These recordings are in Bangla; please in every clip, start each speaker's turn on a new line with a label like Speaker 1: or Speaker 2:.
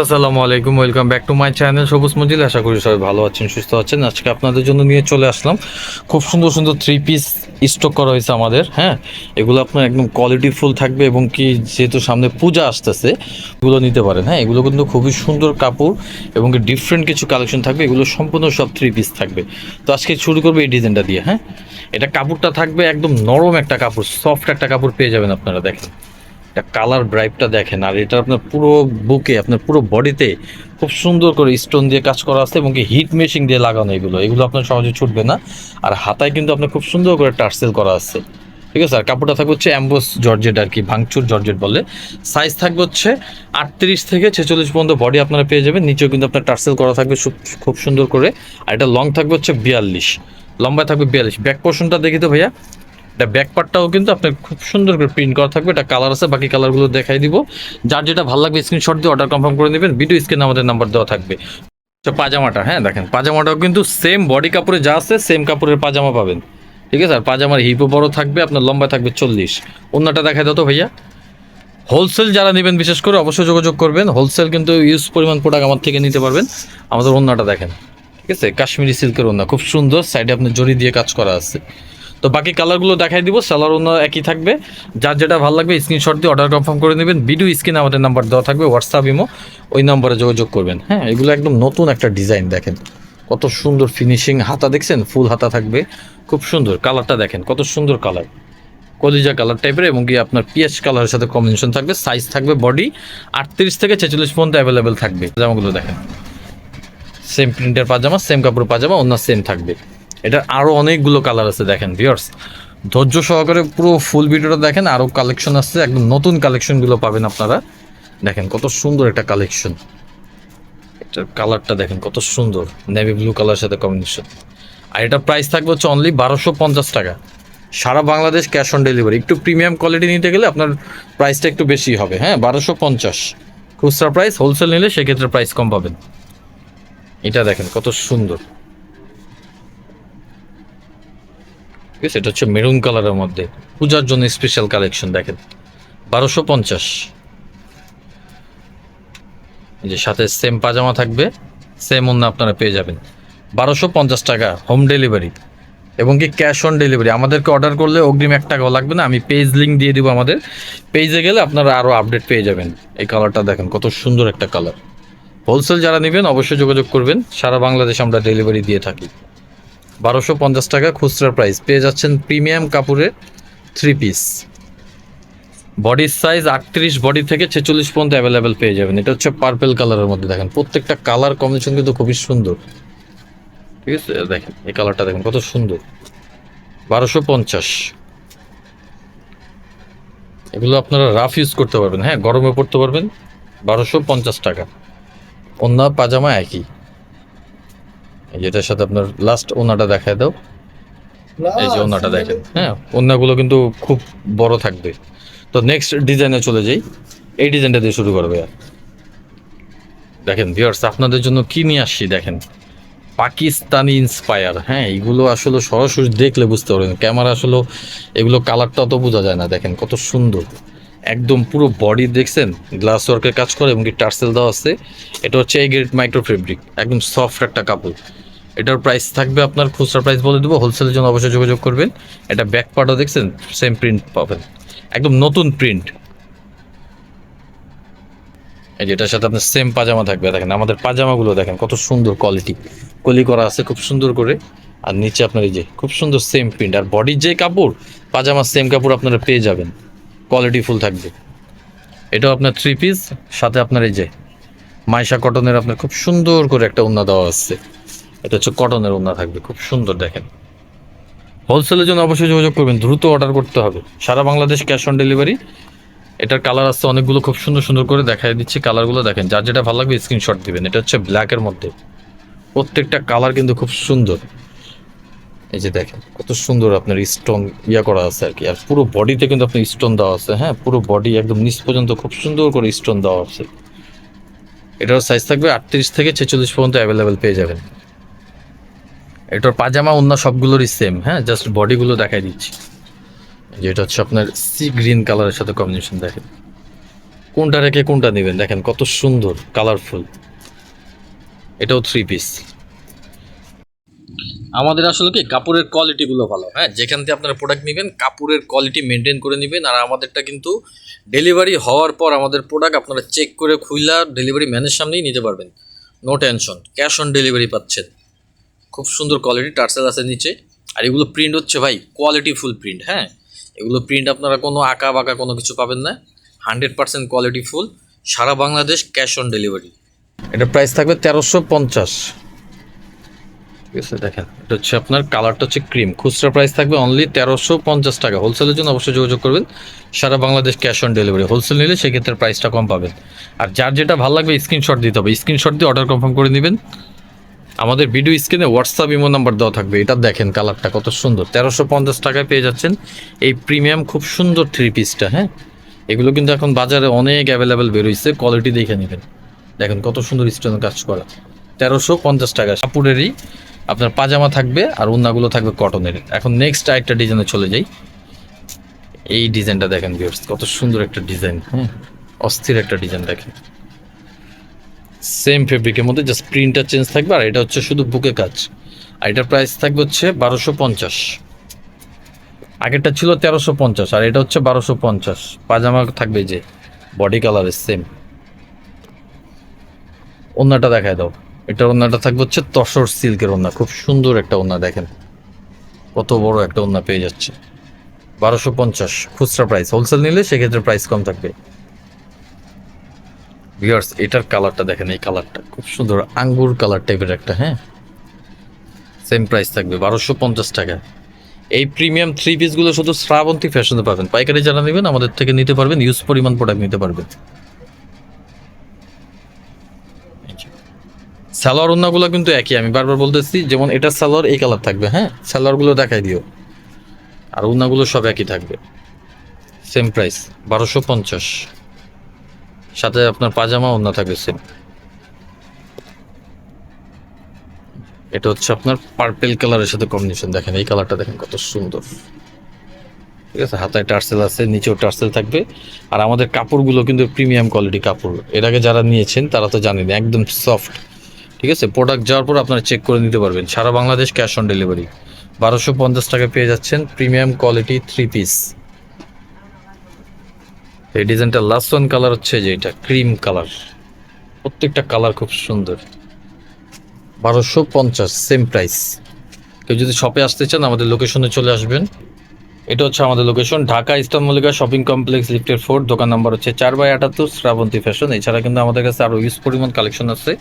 Speaker 1: আসসালামু আলাইকুম welcome back to my channel Sabuj Manzil. আশা করি সবাই ভালো আছেন, সুস্থ আছেন। আজকে আপনাদের জন্য নিয়ে চলে আসলাম। খুব সুন্দর সুন্দর থ্রি পিস স্টক করা হয়েছে আমাদের হ্যাঁ? এগুলো আপনার একদম কোয়ালিটি ফুল থাকবে এবং কি যেহেতু সামনে পূজা আসতেছে, এগুলো নিতে পারেন হ্যাঁ? এগুলো কিন্তু খুবই সুন্দর কাপড় এবং কি ডিফারেন্ট কিছু কালেকশন থাকবে। এগুলো সম্পূর্ণ সব থ্রি পিস থাকবে। তো আজকে শুরু করব এই ডিজাইনটা দিয়ে হ্যাঁ? এটা কাপড়টা থাকবে একদম নরম একটা কাপড় সফট একটা কাপড় পেয়ে যাবেন আপনারা, দেখেন। এটা কালার ব্রাইটটা দেখেন, আর এটা আপনার পুরো বুকে, আপনার পুরো বডিতে খুব সুন্দর করে স্টোন দিয়ে কাজ করা আছে এবং কি হিট মেশিং দিয়ে লাগানো এগুলো। এগুলো আপনার সহজে ছুটবে না। আর হাতায় কিন্তু আপনার খুব সুন্দর করে টার্সেল করা আছে। ঠিক আছে? আর কাপড়টা থাকবে হচ্ছে অ্যাম্বোস জর্জেট আর কি, ভাঙচুর জর্জেট বলে। সাইজ থাকবে হচ্ছে আটত্রিশ থেকে ছেচল্লিশ পর্যন্ত বডি আপনারা পেয়ে যাবেন। নিচেও কিন্তু আপনার টার্সেল করা থাকবে খুব- খুব সুন্দর করে। আর এটা লং থাকবে হচ্ছে বিয়াল্লিশ। লম্বায় থাকবে বিয়াল্লিশ। ব্যাক পোর্শনটা দেখি তো ভাইয়া। এটা ব্যাক পার্টটাও কিন্তু আপনার খুব সুন্দর করে প্রিন্ট করা থাকবে। এটা কালার আছে, বাকি কালারগুলো দেখাই দিব। যার যেটা ভালো লাগবে স্ক্রিনশট দিয়ে অর্ডার কনফার্ম করে নেবেন। ভিডিও স্ক্রিনে আমাদের নাম্বার দেওয়া থাকবে। পাজামাটা হ্যাঁ দেখেন, পাজামাটাও কিন্তু সেম বডি কাপড়ে যা আছে সেম কাপড়ের পাজামা পাবেন। ঠিক আছে? আর পাজামার হিপও বড় থাকবে, আপনার লম্বা থাকবে চল্লিশ। অন্যটা দেখাই দাও তো ভাইয়া। হোলসেল যারা নেবেন, বিশেষ করে অবশ্যই যোগাযোগ করবেন। হোলসেল কিন্তু ইউজ পরিমাণ প্রোডাক্ট আমার থেকে নিতে পারবেন। আমাদের অন্যটা দেখেন। ঠিক আছে? কাশ্মীরি সিল্কের ওন্না খুব সুন্দর। সাইডে আপনার জড়ি দিয়ে কাজ করা আছে। তো বাকি কালারগুলো দেখাই দিব সালার ওন্না একই থাকবে। যার যেটা ভালো লাগবে স্ক্রিনশট দিয়ে অর্ডার কনফার্ম করে নেবেন। ভিডিও স্ক্রিনে আমাদের নাম্বার দেওয়া থাকবে হোয়াটসঅ্যাপ ইমো ওই নম্বরে যোগাযোগ করবেন। হ্যাঁ এগুলো একদম নতুন একটা ডিজাইন দেখেন। কত সুন্দর ফিনিশিং হাতা দেখছেন? ফুল হাতা থাকবে। খুব সুন্দর কালারটা দেখেন, কত সুন্দর কালার কলিজা কালার টাইপের এবং কি আপনার পিএইচ কালারের সাথে কম্বিনেশন থাকবে সাইজ থাকবে বডি আটত্রিশ থেকে ছেচল্লিশ পর্যন্ত অ্যাভেলেবেল থাকবে। জামাগুলো দেখেন। সেম প্রিন্টের পাজামা সেম কাপড় পাজামা, অন্য সেম থাকবে। এটা আরও অনেকগুলো কালার আছে দেখেন ভিউয়ার্স ধৈর্য সহকারে পুরো ফুল ভিডিওটা দেখেন আরও কালেকশন আসছে একদম নতুন কালেকশনগুলো পাবেন আপনারা। দেখেন কত সুন্দর একটা কালেকশন এটার কালারটা দেখেন কত সুন্দর নেভি ব্লু কালার সাথে কম্বিনেশন আর এটা প্রাইস থাকবে হচ্ছে অনলি বারোশো পঞ্চাশ টাকা। সারা বাংলাদেশ ক্যাশ অন ডেলিভারি একটু প্রিমিয়াম কোয়ালিটি নিতে গেলে আপনার প্রাইসটা একটু বেশি হবে। হ্যাঁ বারোশো পঞ্চাশ। খুচরা প্রাইস হোলসেল নিলে সেক্ষেত্রে প্রাইস কম পাবেন। এটা দেখেন কত সুন্দর। ঠিক আছে এটা হচ্ছে মেরুন কালারের মধ্যে। পূজার জন্য স্পেশাল কালেকশন দেখেন। বারোশো পঞ্চাশ। যে সাথে সেম পাজামা থাকবে সেম অন্য আপনারা পেয়ে যাবেন। বারোশো পঞ্চাশ টাকা হোম ডেলিভারি এবং কি ক্যাশ অন ডেলিভারি আমাদেরকে অর্ডার করলে অগ্রিম এক টাকাও লাগবে না, আমি পেজ লিঙ্ক দিয়ে দিব আমাদের। পেজে গেলে আপনারা আরও আপডেট পেয়ে যাবেন। এই কালারটা দেখেন, কত সুন্দর একটা কালার হোলসেল যারা নেবেন, অবশ্যই যোগাযোগ করবেন। সারা বাংলাদেশ আমরা ডেলিভারি দিয়ে থাকি। বারোশো পঞ্চাশ টাকা খুচরা প্রাইস পেয়ে যাচ্ছেন প্রিমিয়াম কাপড়ের থ্রি পিস বডির সাইজ আটত্রিশ বডি থেকে ছেচল্লিশ পর্যন্ত অ্যাভেলেবেল পেয়ে যাবেন। এটা হচ্ছে পার্পেল কালারের মধ্যে। দেখেন, প্রত্যেকটা কালার কম্বিনেশন কিন্তু খুবই সুন্দর। ঠিক আছে? দেখেন, এই কালারটা দেখেন, কত সুন্দর। বারোশো পঞ্চাশ। এগুলো আপনারা রাফ ইউজ করতে পারবেন। হ্যাঁ গরমে পড়তে পারবেন। বারোশো পঞ্চাশ টাকা। অন্য পাজামা একই। এই যে এটার সাথে আপনার লাস্ট ওনাটা দেখায় দাও। এই যে ওনাটা দেখেন। হ্যাঁ ওনাগুলো কিন্তু খুব বড় থাকবে। তো নেক্সট ডিজাইনে চলে যাই। এই ডিজাইনটা দিয়ে শুরু করবে আর দেখেন ভিউয়ার্স আপনাদের জন্য কি নিয়ে আসছি দেখেন। পাকিস্তানি ইন্সপায়ার হ্যাঁ এগুলো আসলে সরাসরি দেখলে বুঝতে পারবেন। ক্যামেরা আসলে এগুলো কালারটা অত বোঝা যায় না। দেখেন কত সুন্দর। একদম পুরো বডি দেখছেন? গ্লাস ওয়ার্কের কাজ করে এবং কি টার্সেল দেওয়া আছে। এটা হচ্ছে এই গ্রেড মাইক্রো ফেব্রিক একদম সফট একটা কাপড়। এটার প্রাইস থাকবে আপনার খুচরা প্রাইস বলে দেবো হোলসেলের জন্য অবশ্যই যোগাযোগ করবেন। এটা ব্যাক পার্টও দেখছেন সেম প্রিন্ট পাবেন। একদম নতুন প্রিন্ট এই যেটার সাথে আপনার সেম পাজামা থাকবে, দেখেন আমাদের পাজামাগুলো দেখেন কত সুন্দর কোয়ালিটি কলি করা আছে খুব সুন্দর করে। আর নিচে আপনার এই যে খুব সুন্দর সেম প্রিন্ট আর বডির যে কাপড়, পাজামার সেম কাপড় আপনারা পেয়ে যাবেন। কোয়ালিটি ফুল থাকবে। এটাও আপনার থ্রি পিস সাথে আপনার এই যে মাইশা কটনের আপনার খুব সুন্দর করে একটা উন্না দেওয়া আছে। এটা হচ্ছে কটনের উন্না থাকবে, খুব সুন্দর দেখেন। হোলসেলের জন্য অবশ্যই যোগাযোগ করবেন, দ্রুত অর্ডার করতে হবে। সারা বাংলাদেশ ক্যাশ অন ডেলিভারি এটার কালার আসতে অনেকগুলো, খুব সুন্দর সুন্দর করে দেখাই দিচ্ছি কালারগুলো দেখেন। যার যেটা ভালো লাগবে স্ক্রিনশট দিবেন, এটা হচ্ছে ব্ল্যাকের মধ্যে। প্রত্যেকটা কালার কিন্তু খুব সুন্দর। এই যে দেখেন, কত সুন্দর আপনার স্টোন ইয়া করা আছে আর কি। আর পুরো বডিতে কিন্তু আপনার স্টোন দেওয়া আছে হ্যাঁ? পুরো বডি একদম নিচ পর্যন্ত খুব সুন্দর করে স্টোন দেওয়া আছে। এটার সাইজ থাকবে আটত্রিশ থেকে ছেচল্লিশ পর্যন্ত অ্যাভেলেবেল পেয়ে যাবেন। এটার পাজামা অন্য সবগুলোরই সেম হ্যাঁ? জাস্ট বডিগুলো দেখাই দিচ্ছি। যেটা হচ্ছে আপনার সি গ্রিন কালারের সাথে কম্বিনেশন দেখেন। কোনটা রেখে কোনটা নেবেন? দেখেন, কত সুন্দর কালারফুল এটাও থ্রি পিস আমাদের আসলে কি, কাপড়ের কোয়ালিটিগুলো ভালো হ্যাঁ? যেখান থেকে আপনারা প্রোডাক্ট নেবেন, কাপড়ের কোয়ালিটি মেনটেন করে নেবেন। আর আমাদেরটা কিন্তু ডেলিভারি হওয়ার পর আমাদের প্রোডাক্ট আপনারা চেক করে খুইলা ডেলিভারি ম্যানের সামনেই নিতে পারবেন। No tension cash on delivery পাচ্ছেন। খুব সুন্দর কোয়ালিটি টার্সেল আছে নিচে। আর এগুলো প্রিন্ট হচ্ছে ভাই কোয়ালিটি ফুল প্রিন্ট হ্যাঁ? এগুলো প্রিন্ট আপনারা কোনো আঁকা বাঁকা কোনো কিছু পাবেন না। হান্ড্রেড পার্সেন্ট কোয়ালিটি ফুল সারা বাংলাদেশ ক্যাশ অন ডেলিভারি এটা প্রাইস থাকবে তেরোশো পঞ্চাশ। ঠিক আছে, দেখেন, এটা হচ্ছে আপনার কালারটা হচ্ছে ক্রিম খুচরা প্রাইস থাকবে অনলি তেরোশো পঞ্চাশ টাকা। হোলসেলের জন্য অবশ্যই যোগাযোগ করবেন। সারা Bangladesh cash on delivery wholesale নিলে সেক্ষেত্রে প্রাইসটা কম পাবেন। আর যার যেটা ভালো লাগবে স্ক্রিনশট দিতে হবে। স্ক্রিনশট দিয়ে অর্ডার কনফার্ম করে নেবেন। আমাদের ভিডিও স্ক্রিনে হোয়াটসঅ্যাপ ইমো নাম্বার দেওয়া থাকবে। এটা দেখেন কালারটা কত সুন্দর। তেরোশো পঞ্চাশ টাকায় পেয়ে যাচ্ছেন। এই প্রিমিয়াম খুব সুন্দর থ্রি পিসটা হ্যাঁ? এগুলো কিন্তু এখন বাজারে অনেক অ্যাভেলেবেল বেরোইছে। কোয়ালিটি দেখে নেবেন। দেখেন কত সুন্দর স্টোনের কাজ করা। তেরোশো পঞ্চাশ টাকা। কাপড়েরই আপনার পাজামা থাকবে আর উন্নাগুলো থাকবে কটনের এখন নেক্সট আরেকটা ডিজাইনে চলে যাই। এই ডিজাইনটা দেখেন ভিউয়ার্স কত সুন্দর একটা ডিজাইন হ্যাঁ? অস্থির একটা ডিজাইন দেখেন। সেম ফেব্রিকের মধ্যে জাস্ট প্রিন্টটা চেঞ্জ থাকবে, আর এটা হচ্ছে শুধু বুকে কাজ। আর এটার প্রাইস থাকবে হচ্ছে বারোশো পঞ্চাশ। আগেরটা ছিল তেরোশো পঞ্চাশ, আর এটা হচ্ছে বারোশো পঞ্চাশ। পাজামা থাকবে যে বডি কালারের সেম ওন্নাটা দেখায় দাও। এটার ওন্নাটা থাকবে হচ্ছে তসর সিল্কের ওন্না, খুব সুন্দর একটা ওন্না দেখেন। কত বড় একটা ওন্না পেয়ে যাচ্ছে। বারোশো পঞ্চাশ, খুচরা প্রাইস হোলসেল নিলে সেক্ষেত্রে প্রাইস কম থাকবে। ভিউয়ার্স এটার কালারটা দেখেন, এই কালারটা খুব সুন্দর, আঙ্গুর কালার টাইপের একটা হ্যাঁ? সেম প্রাইস থাকবে, বারোশো পঞ্চাশ টাকা। এই প্রিমিয়াম থ্রি পিসগুলো শুধু শ্রাবন্তী ফ্যাশনে পাবেন। পাইকারি যারা নেবেন, আমাদের থেকে নিতে পারবেন ইউজ পরিমাণ প্রোডাক্ট নিতে পারবেন। সালোয়ার ওন্নাগুলো কিন্তু একই, আমি বারবার বলতেছি, যেমন এটা সালোয়ার, এই কালার থাকবে হ্যাঁ? সালোয়ারগুলো দেখাই দিও। আর ওন্নাগুলো সব একই থাকবে। সেম প্রাইস বারোশো পঞ্চাশ। সাথে আপনার পাজামা ওন্না থাকবে সেম এটা হচ্ছে আপনার পার্পেল কালারের সাথে কম্বিনেশন দেখেন, এই কালারটা দেখেন কত সুন্দর। ঠিক আছে হাতায় টার্সেল আছে, নিচেও টার্সেল থাকবে। আর আমাদের কাপড়গুলো কিন্তু প্রিমিয়াম কোয়ালিটি কাপড়। এর আগে যারা নিয়েছেন, তারা তো জানেন, একদম সফট ঠিক আছে প্রোডাক্ট যাওয়ার পর আপনারা চেক করে নিতে পারবেন। সারা বাংলাদেশ ক্যাশ অন ডেলিভারি বারোশো পঞ্চাশ টাকা পেয়ে যাচ্ছেন প্রিমিয়াম কোয়ালিটি থ্রি পিস এই ডিজাইনটা লাস্ট ওয়ান কালার হচ্ছে যে এটা ক্রিম কালার প্রত্যেকটা কালার খুব সুন্দর। বারোশো পঞ্চাশ সেম প্রাইস কেউ যদি শপে আসতে চান, আমাদের লোকেশনে চলে আসবেন। এটা হচ্ছে আমাদের location Dhaka eastern Mallika shopping complex লিফটের ফোর দোকান নাম্বার হচ্ছে চার বাই আটাত্তর, শ্রাবন্তী ফ্যাশন এছাড়া কিন্তু আমাদের কাছে আরও ইউজ পরিমাণ কালেকশন আছে।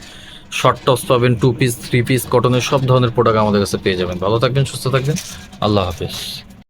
Speaker 1: শর্ট টপস পাবেন টু পিস থ্রি পিস কটনের সব ধরনের প্রোডাক্ট আমাদের কাছে পেয়ে যাবেন। ভালো থাকবেন, সুস্থ থাকবেন। আল্লাহ হাফেজ।